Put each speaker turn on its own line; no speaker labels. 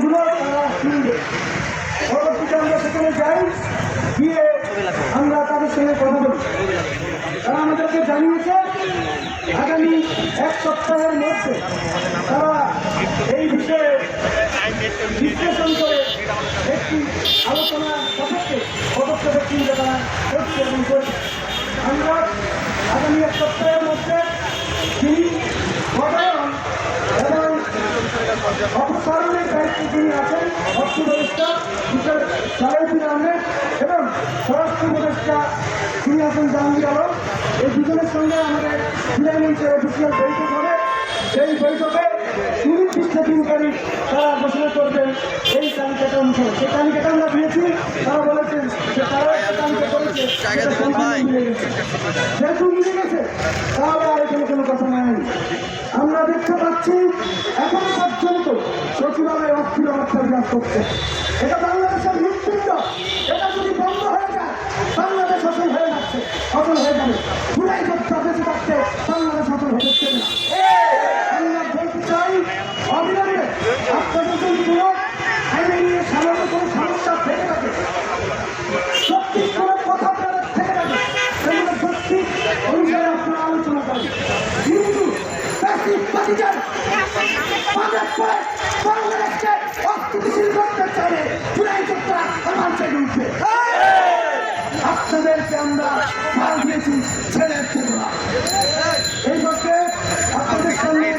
দাবিগুলো তারা আমরা সেখানে যাই গিয়ে আমরা তাদের সঙ্গে কথা বলি তারা আমাদেরকে জানিয়েছে আগামী এক সপ্তাহের মধ্যে তারা এই বিষয়ে বিশ্লেষণ করে একটি আলোচনা সাপেক্ষে পদক্ষেপের চিন্তা তারা করছে এবং করছে আমরা আগামী এক সপ্তাহের মধ্যে তিনি এবং যিনি আছেন অর্থ উপদেষ্টা মিস্টার সালাউদ্দিন আহমেদ এবং স্বরাষ্ট্র উপদেষ্টা তিনি আছেন জাহাঙ্গীর আলম। এই দুজনের সঙ্গে আমাদের মঞ্চের অফিসিয়াল বৈঠক হবে। সেই বৈঠকে সুনির্দিষ্ট তিন তারা ঘোষণা করবেন এই তালিকাটা অনুসারে সেই তালিকাটা আমরা দিয়েছি তারা বলেছেন যে তারা একটা তালিকা করেছে। যেহেতু মিলে গেছে তাহলে আর এখানে কোনো কথা নাই। আমরা দেখতে পাচ্ছি এখনও পর্যন্ত অবস্থা বিরাজ করছে এটা বাংলাদেশের হৃৎপিণ্ড এটা যদি বন্ধ হয়ে যায় বাংলাদেশ অচল হয়ে যাচ্ছে অচল হয়ে যাবে পুরাই করতে হয়ে যাচ্ছে না আমরা বলতে চাই অবিলম্বে যদি আইনে সত্যি কোনো কথা আপনাদের থেকে থাকে সেগুলো সত্যি আলোচনা করেন কিন্তু করতে চূড়াই করতে আমার চেয়ে উঠবে। আপনাদেরকে আমরা সাল দিয়েছি ছেড়ে দেবো না। এই পক্ষে আপনাদের কথাগুলো